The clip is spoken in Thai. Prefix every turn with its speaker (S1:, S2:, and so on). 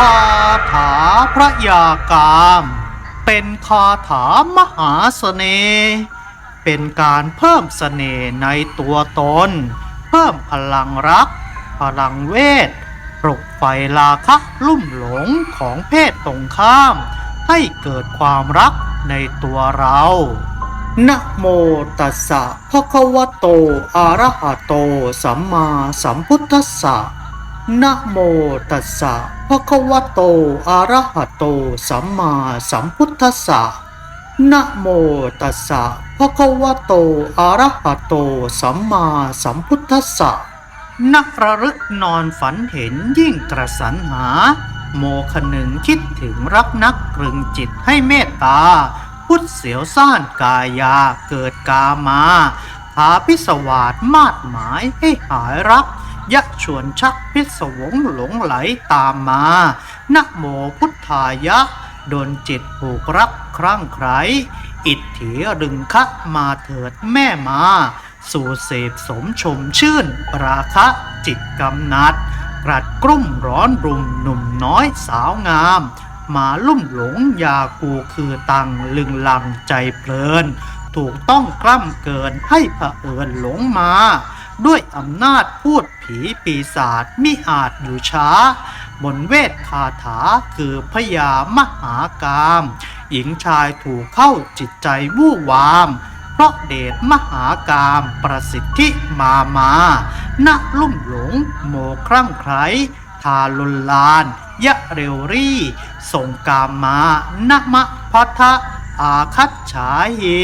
S1: คาถาพระยากาม เป็นคาถามหาเสน่ห์เป็นการเพิ่มเสน่ห์ในตัวตน เพิ่มพลังรัก พลังเวท ปลุกไฟราคะลุ่มหลงของเพศตรงข้าม ให้เกิดความรักในตัวเรานะโมตัสสะภะคะวะโต อะระหะโต สัมมาสัมพุทธัสสะ นะโมตัสสะภะคะวะโต อะระหะโต สัมมาสัมพุทธัสสะนะโมตัสสะภะคะวะโต อะระหะโต สัมมาสัมพุทธัสสะนักระลึกนอนฝันเห็นยิ่งกระสันหา โมคนึงคิดถึงรักนักตรึงจิตให้เมตตา พุทธเสียวซ่านกายาเกิดกามาพาพิสวาสมาดหมายให้หายรัก ยักชวนชักพิศวงหลงไหลตามมา นะโมพุทธายะ โดนจิตผูกรักครั่งไครอิทธิรึงคะมาเถิดแม่มา สู่เสพสมชมชื่น ราคะจิตกำนัด กรัดกรุ่มร้อนรุมหนุ่มน้อยสาวงาม มาลุ่มหลงยากูคือตังลึงลังใจเพลิน ถูกต้องกล้ำเกินให้เผอิญหลงมา ด้วยอำนาจพูด ผีปีศาจมิอาจอยู่ช้าบนเวทคาถาคือพญามหากาม หญิงชายถูกเข้าจิตใจวู่วาม เพราะเดชมหากามประสิทธิมามานะลุ่มหลงโมครั่งไครทาลุนลาน ยะเรวรี่ส่งกามมานะมะพัทะอาคัตฉาหิ